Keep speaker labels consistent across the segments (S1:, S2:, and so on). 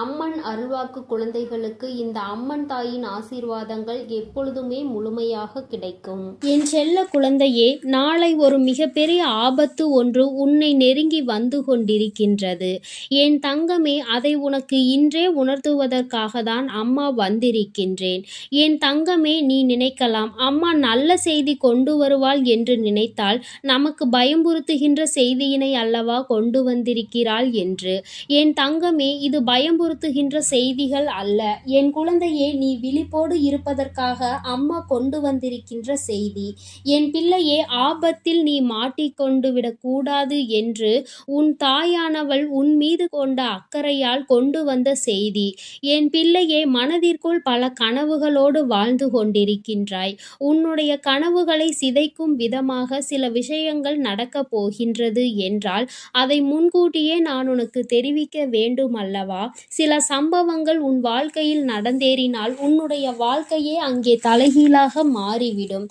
S1: அம்மன் அருள்வாக்கு குழந்தைகளுக்கு இந்த அம்மன் தாயின் ஆசீர்வாதங்கள் எப்பொழுதுமே முழுமையாக கிடைக்கும். என் செல்ல குழந்தையே நாளை ஒரு மிகப்பெரிய ஆபத்து ஒன்று உன்னை நெருங்கி வந்து கொண்டிருக்கின்றது. என் தங்கமே அதை உனக்கு இன்றே உணர்த்துவதற்காக தான் அம்மா வந்திருக்கின்றேன். என் தங்கமே நீ நினைக்கலாம் அம்மா நல்ல செய்தி கொண்டு வருவாள் என்று நினைத்தால் நமக்கு பயம்புறுத்துகின்ற செய்தியினை அல்லவா கொண்டு வந்திருக்கிறாள் என்று. என் தங்கமே இது துன்புறுத்துகின்ற செய்திகள் அல்ல. என் குழந்தையே நீ விழிப்போடு இருப்பதற்காக அம்மா கொண்டு வந்திருக்கின்ற செய்தி. என் பிள்ளையே ஆபத்தில் நீ மாட்டிக்கொண்டு விடக்கூடாது என்று உன் தாயானவள் உன் மீது கொண்ட அக்கறையால் கொண்டு வந்த செய்தி. என் பிள்ளையே மனதிற்குள் பல கனவுகளோடு வாழ்ந்து கொண்டிருக்கின்றாய். உன்னுடைய கனவுகளை சிதைக்கும் விதமாக சில விஷயங்கள் நடக்கப் போகின்றது என்றால் அதை முன்கூட்டியே நான் உனக்கு தெரிவிக்க வேண்டும் அல்லவா சில சம்பவங்கள் உன் வாழ்க்கையில் நடந்தேறினால் உன்னுடைய வாழ்க்கையே அங்கே தலைகீழாக மாறிவிடும்.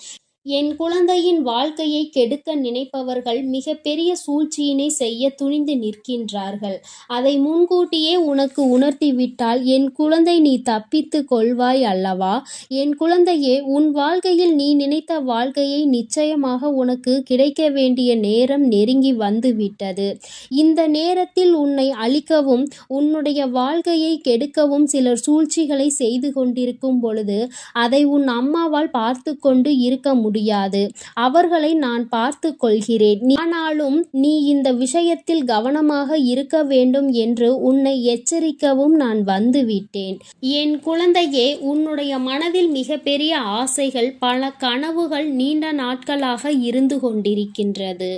S1: என் குழந்தையின் வாழ்க்கையை கெடுக்க நினைப்பவர்கள் மிகப்பெரிய சூழ்ச்சியினை செய்ய துணிந்து நிற்கின்றார்கள். அதை முன்கூட்டியே உனக்கு உணர்த்திவிட்டால் என் குழந்தை நீ தப்பித்து கொள்வாய் அல்லவா? என் குழந்தையே உன் வாழ்க்கையில் நீ நினைத்த வாழ்க்கையை நிச்சயமாக உனக்கு கிடைக்க வேண்டிய நேரம் நெருங்கி வந்துவிட்டது. இந்த நேரத்தில் உன்னை அழிக்கவும் உன்னுடைய வாழ்க்கையை கெடுக்கவும் சிலர் சூழ்ச்சிகளை செய்து கொண்டிருக்கும் பொழுது அதை உன் அம்மாவால் பார்த்து கொண்டு இருக்க முடியும் முடியாது. அவர்களை நான் பார்த்து கொள்கிறேன். ஆனாலும் நீ இந்த விஷயத்தில் கவனமாக இருக்க வேண்டும் என்று உன்னை எச்சரிக்கவும் நான் வந்துவிட்டேன். என் குழந்தையே உன்னுடைய மனதில் மிகப்பெரிய ஆசைகள் பல கனவுகள் நீண்ட நாட்களாக இருந்து கொண்டிருக்கின்றது.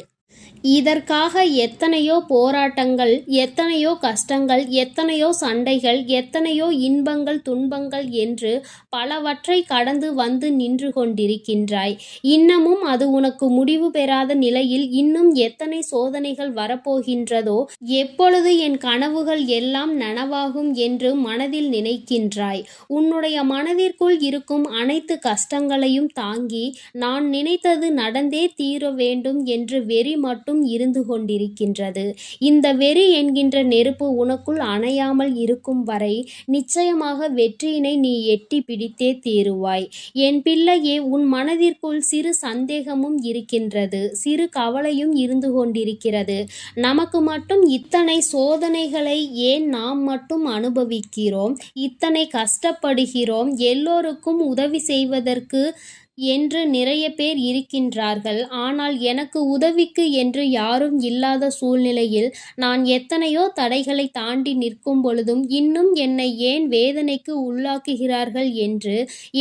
S1: இதற்காக எத்தனையோ போராட்டங்கள் எத்தனையோ கஷ்டங்கள் எத்தனையோ சண்டைகள் எத்தனையோ இன்பங்கள் துன்பங்கள் என்று பலவற்றை கடந்து வந்து நின்று கொண்டிருக்கின்றாய். இன்னமும் அது உனக்கு முடிவு பெறாத நிலையில் இன்னும் எத்தனை சோதனைகள் வரப்போகின்றதோ எப்பொழுது என் கனவுகள் எல்லாம் நனவாகும் என்று மனதில் நினைக்கின்றாய். உன்னுடைய மனதிற்குள் இருக்கும் அனைத்து கஷ்டங்களையும் தாங்கி நான் நினைத்தது நடந்தே தீர வேண்டும் என்று வெறி மட்டும் இருந்து கொண்டிருக்கின்றது. இந்த வெறி என்கின்ற நெருப்பு உனக்குள் அணையாமல் இருக்கும் வரை நிச்சயமாக வெற்றியினை நீ எட்டி பிடி பிடித்தே தீருவாய். என் பிள்ளையே உன் மனதிற்குள் சிறு சந்தேகமும் இருக்கின்றது. சிறு கவலையும் இருந்து கொண்டிருக்கிறது. நமக்கு மட்டும் இத்தனை சோதனைகளை ஏன் நாம் மட்டும் அனுபவிக்கிறோம்? இத்தனை கஷ்டப்படுகிறோம்? எல்லோருக்கும் உதவி செய்வதற்கு என்று நிறைய பேர் இருக்கின்றார்கள். ஆனால் எனக்கு உதவிக்கு என்று யாரும் இல்லாத சூழ்நிலையில் நான் எத்தனையோ தடைகளை தாண்டி நிற்கும் பொழுதும் இன்னும் என்னை ஏன் வேதனைக்கு உள்ளாக்குகிறார்கள் என்று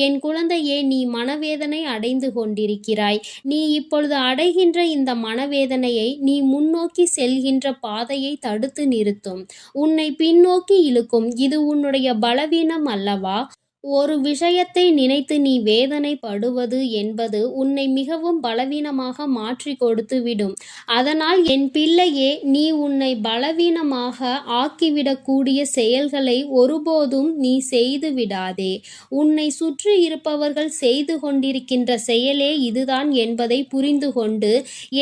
S1: என் குழந்தையே நீ மனவேதனை அடைந்து கொண்டிருக்கிறாய். நீ இப்பொழுது அடைகின்ற இந்த மனவேதனையை நீ முன்னோக்கி செல்கின்ற பாதையை தடுத்து நிறுத்தும். உன்னை பின்னோக்கி இழுக்கும். இது உன்னுடைய பலவீனம் அல்லவா? ஒரு விஷயத்தை நினைத்து நீ வேதனைப்படுவது என்பது உன்னை மிகவும் பலவீனமாக மாற்றி கொடுத்துவிடும் அதனால் என் பிள்ளையே நீ உன்னை பலவீனமாக ஆக்கிவிடக்கூடிய செயல்களை ஒருபோதும் நீ செய்து விடாதே. உன்னை சுற்றி இருப்பவர்கள் செய்து கொண்டிருக்கின்ற செயலே இதுதான் என்பதை புரிந்து கொண்டு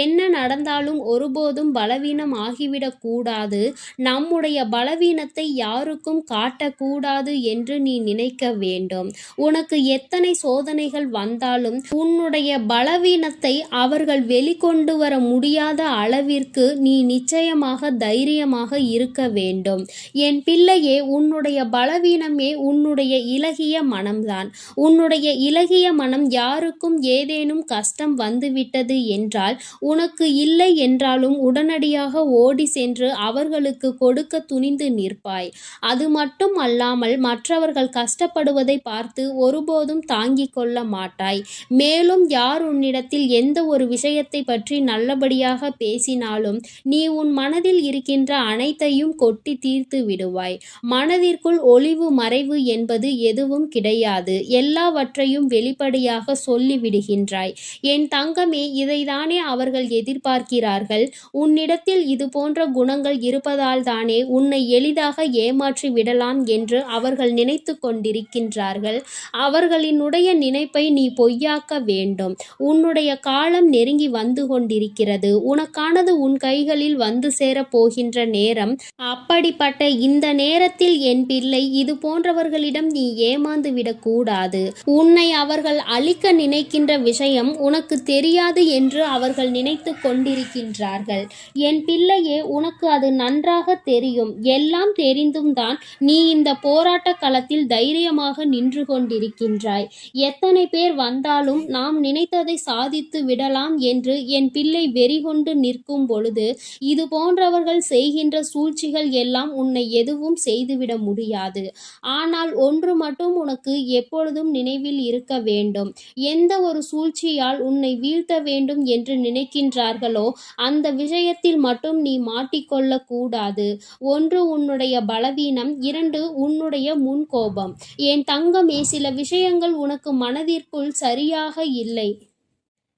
S1: என்ன நடந்தாலும் ஒருபோதும் பலவீனம் ஆகிவிடக்கூடாது நம்முடைய பலவீனத்தை யாருக்கும் காட்டக்கூடாது என்று நீ நினைக்க வேண்டும் வேண்டும். உனக்கு எத்தனை சோதனைகள் வந்தாலும் உன்னுடைய பலவீனத்தை அவர்கள் வெளிக்கொண்டு வர முடியாத அளவிற்கு நீ நிச்சயமாக தைரியமாக இருக்க வேண்டும். என் பிள்ளையே உன்னுடைய பலவீனமே உன்னுடைய இலகிய மனம்தான். உன்னுடைய இலகிய மனம் யாருக்கும் ஏதேனும் கஷ்டம் வந்துவிட்டது என்றால் உனக்கு இல்லை என்றாலும் உடனடியாக ஓடி சென்று அவர்களுக்கு கொடுக்க துணிந்து நிற்பாய். அது மட்டும் அல்லாமல் மற்றவர்கள் கஷ்டப்படுவது போவதை பார்த்து ஒருபோதும் தாங்கிக் கொள்ள மாட்டாய். மேலும் யார் உன்னிடத்தில் எந்த ஒரு விஷயத்தை பற்றி நல்லபடியாக பேசினாலும் நீ உன் மனதில் இருக்கின்ற அனைத்தையும் கொட்டி தீர்த்து விடுவாய். மனதிற்குள் ஒளிவு மறைவு என்பது எதுவும் கிடையாது. எல்லாவற்றையும் வெளிப்படையாக சொல்லிவிடுகின்றாய் என் தங்கமே இதைதானே அவர்கள் எதிர்பார்க்கிறார்கள். உன்னிடத்தில் இது போன்ற குணங்கள் இருப்பதால் தானே உன்னை எளிதாக ஏமாற்றி விடலாம் என்று அவர்கள் நினைத்து கொண்டிருக்கின்றனர். நினைக்கின்றார்கள். அவர்களினுடைய நினைப்பை நீ பொய்யாக்க வேண்டும். உன்னுடைய காலம் நெருங்கி வந்து கொண்டிருக்கிறது. உனக்கானது உன் கைகளில் வந்து சேரப் போகின்ற நேரம் அப்படிப்பட்ட இந்த நேரத்தில் என் பிள்ளை இது போன்றவர்களிடம் நீ ஏமாந்து விடக்கூடாது. உன்னை அவர்கள் அழிக்க நினைக்கின்ற விஷயம் உனக்கு தெரியாது என்று அவர்கள் நினைத்து கொண்டிருக்கின்றார்கள். என் பிள்ளையே உனக்கு அது நன்றாக தெரியும். எல்லாம் தெரிந்தும் தான் நீ இந்த போராட்ட களத்தில் தைரியமாக நின்று கொண்டிருக்கின்றாய். எத்தனை பேர் வந்தாலும் நாம் நினைத்ததை சாதித்து விடலாம் என்று என் பிள்ளை வெறிகொண்டு நிற்கும் பொழுது இது போன்றவர்கள் செய்கின்ற சூழ்ச்சிகள் எல்லாம் உன்னை எதுவும் செய்துவிட முடியாது. ஆனால் ஒன்று மட்டும் உனக்கு எப்பொழுதும் நினைவில் இருக்க வேண்டும். எந்த ஒரு சூழ்ச்சியால் உன்னை வீழ்த்த வேண்டும் என்று நினைக்கின்றார்களோ அந்த விஷயத்தில் மட்டும் நீ மாட்டிக்கொள்ள கூடாது. ஒன்று உன்னுடைய பலவீனம் இரண்டு உன்னுடைய முன்கோபம். என் தங்கமே சில விஷயங்கள் உனக்கு மனதிற்குள் சரியாக இல்லை.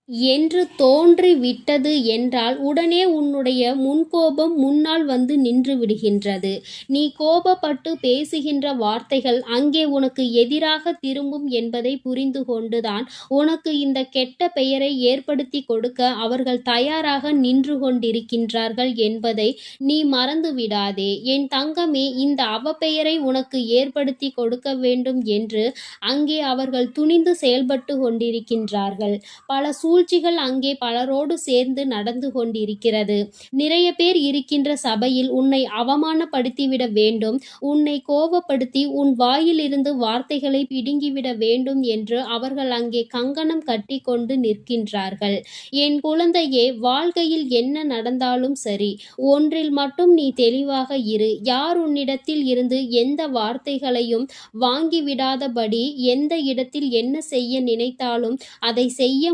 S1: என்று தோன்றி விட்டது என்றால் உடனே உன்னுடைய முன்கோபம் முன்னால் வந்து நின்று விடுகின்றது. நீ கோபப்பட்டு பேசுகின்ற வார்த்தைகள் அங்கே உனக்கு எதிராக திரும்பும் என்பதை புரிந்து கொண்டுதான் உனக்கு இந்த கெட்ட பெயரை ஏற்படுத்தி கொடுக்க அவர்கள் தயாராக நின்று கொண்டிருக்கின்றார்கள் என்பதை நீ மறந்து விடாதே. என் தங்கமே இந்த அவப்பெயரை உனக்கு ஏற்படுத்தி கொடுக்க வேண்டும் என்று அங்கே அவர்கள் துணிந்து செயல்பட்டு கொண்டிருக்கின்றார்கள். பல சூழ்ச்சிகள் அங்கே பலரோடு சேர்ந்து நடந்து கொண்டிருக்கிறது. நிறைய பேர் இருக்கின்ற சபையில் உன்னை அவமானப்படுத்திவிட வேண்டும். உன்னை கோபப்படுத்தி உன் வாயிலிருந்து வார்த்தைகளை பிடுங்கிவிட வேண்டும் என்று அவர்கள் அங்கே கங்கணம் கட்டி கொண்டு நிற்கின்றார்கள். என் குழந்தையே வாழ்க்கையில் என்ன நடந்தாலும் சரி ஒன்றில் மட்டும் நீ தெளிவாக இரு. யார் உன்னிடத்தில் இருந்து எந்த வார்த்தைகளையும் வாங்கிவிடாதபடி எந்த இடத்தில் என்ன செய்ய நினைத்தாலும் அதை செய்ய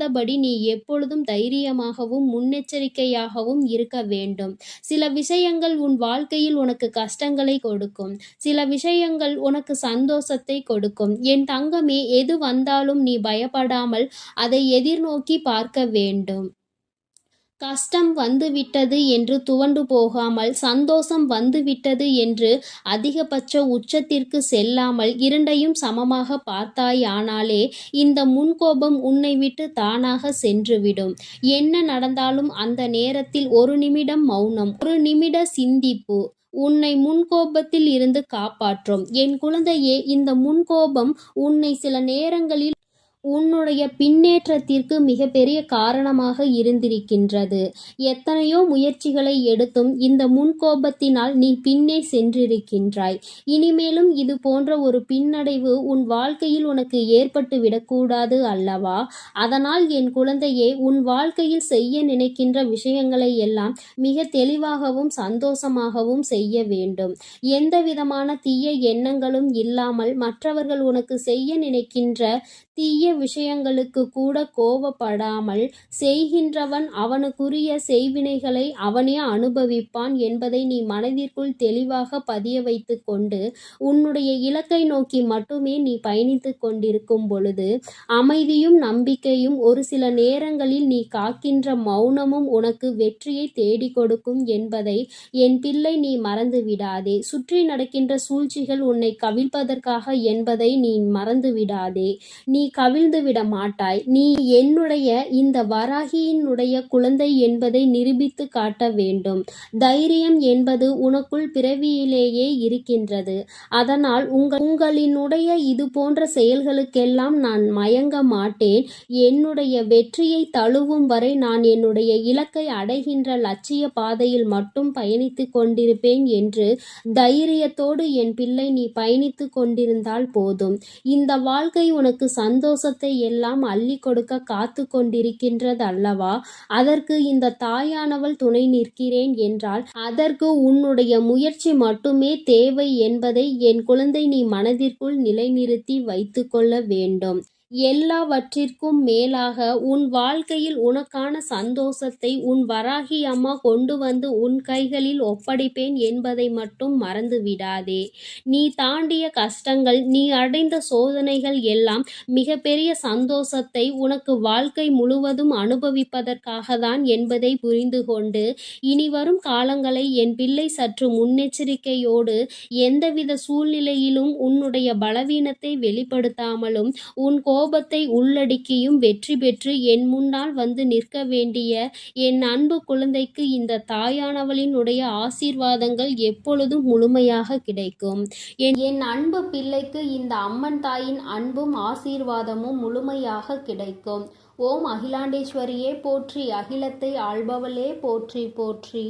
S1: இல்லாதபடி நீ எப்பொழுதும் தைரியமாகவும் முன்னெச்சரிக்கையாகவும் இருக்க வேண்டும். சில விஷயங்கள் உன் வாழ்க்கையில் உனக்கு கஷ்டங்களை கொடுக்கும். சில விஷயங்கள் உனக்கு சந்தோஷத்தை கொடுக்கும். என் தங்கமே எது வந்தாலும் நீ பயப்படாமல் அதை எதிர்நோக்கி பார்க்க வேண்டும். கஷ்டம் வந்துவிட்டது என்று துவண்டு போகாமல் சந்தோஷம் வந்துவிட்டது என்று அதிகபட்ச உச்சத்திற்கு செல்லாமல் இரண்டையும் சமமாக பார்த்தாயானாலே இந்த முன்கோபம் உன்னை விட்டு தானாக சென்றுவிடும். என்ன நடந்தாலும் அந்த நேரத்தில் ஒரு நிமிடம் மௌனம் ஒரு நிமிட சிந்திப்பு. உன்னை முன்கோபத்தில் இருந்து காப்பாற்றும். என் குழந்தையே இந்த முன்கோபம் உன்னை சில நேரங்களில் உன்னுடைய பின்னேற்றத்திற்கு மிகப்பெரிய காரணமாக இருந்திருக்கின்றது. எத்தனையோ முயற்சிகளை எடுத்தும் இந்த முன்கோபத்தினால் நீ பின்னே சென்றிருக்கின்றாய். இனிமேலும் இது போன்ற ஒரு பின்னடைவு உன் வாழ்க்கையில் உனக்கு ஏற்பட்டு விடக்கூடாது அல்லவா? அதனால் என் குழந்தையே உன் வாழ்க்கையில் செய்ய நினைக்கின்ற விஷயங்களை எல்லாம் மிக தெளிவாகவும் சந்தோஷமாகவும் செய்ய வேண்டும். எந்த விதமான தீய எண்ணங்களும் இல்லாமல் மற்றவர்கள் உனக்கு செய்ய நினைக்கின்ற தீய விஷயங்களுக்கு கூட கோபப்படாமல் செய்கின்றவன் அவனுக்குரிய செய்வினைகளை அவனே அனுபவிப்பான் என்பதை நீ மனதிற்குள் தெளிவாக பதிய வைத்து கொண்டு உன்னுடைய இலக்கை நோக்கி மட்டுமே நீ பயணித்து கொண்டிருக்கும் பொழுது அமைதியும் நம்பிக்கையும் ஒரு சில நேரங்களில் நீ காக்கின்ற மௌனமும் உனக்கு வெற்றியை தேடி கொடுக்கும் என்பதை என் பிள்ளை நீ மறந்து விடாதே. சுற்றி நடக்கின்ற சூழ்ச்சிகள் உன்னை கவிழ்ப்பதற்காக என்பதை நீ மறந்து விடாதே. நீ கவி விட மாட்டாய். நீ என்னுடைய இந்த வராகியினுடைய குழந்தை என்பதை நிரூபித்து காட்ட வேண்டும். தைரியம் என்பது உனக்குள் பிறவியிலேயே இருக்கின்றது. அதனால் உங்கள் உங்களினுடைய இது போன்ற செயல்களுக்கெல்லாம் நான் மயங்க மாட்டேன். என்னுடைய வெற்றியை தழுவும் வரை நான் என்னுடைய இலக்கை அடைகின்ற லட்சிய பாதையில் மட்டும் பயணித்து கொண்டிருப்பேன் என்று தைரியத்தோடு என் பிள்ளை நீ பயணித்து கொண்டிருந்தால் போதும். இந்த வாழ்க்கை உனக்கு சந்தோஷத்தை எல்லாம் அள்ளி கொடுக்க காத்து கொண்டிருக்கின்றது அல்லவா அதற்கு இந்த தாயானவள் துணை நிற்கிறேன் என்றால் அதற்கு உன்னுடைய முயற்சி மட்டுமே தேவை என்பதை என் குழந்தை நீ மனதிற்குள் நிலைநிறுத்தி வைத்துக்கொள்ள வேண்டும். எல்லாவற்றிற்கும் மேலாக உன் வாழ்க்கையில் உனக்கான சந்தோஷத்தை உன் வராகி அம்மா கொண்டு வந்து உன் கைகளில் ஒப்படைப்பேன் என்பதை மட்டும் மறந்து விடாதே நீ தாண்டிய கஷ்டங்கள் நீ அடைந்த சோதனைகள் எல்லாம் மிகப்பெரிய சந்தோஷத்தை உனக்கு வாழ்க்கை முழுவதும் அனுபவிப்பதற்காக தான் என்பதை புரிந்து கொண்டு இனி வரும் காலங்களை என் பிள்ளை சற்று முன்னெச்சரிக்கையோடு எந்தவித சூழ்நிலையிலும் உன்னுடைய பலவீனத்தை வெளிப்படுத்தாமலும் உன் கோபத்தை உள்ளடக்கியும் வெற்றி பெற்று என் முன்னால் வந்து நிற்க வேண்டிய என் அன்பு குழந்தைக்கு இந்த தாயானவளினுடைய ஆசீர்வாதங்கள் எப்பொழுதும் முழுமையாக கிடைக்கும். என் என் அன்பு பிள்ளைக்கு இந்த அம்மன் தாயின் அன்பும் ஆசீர்வாதமும் முழுமையாக கிடைக்கும். ஓம் அகிலாண்டேஸ்வரியே போற்றி அகிலத்தை ஆள்பவளே போற்றி போற்றி.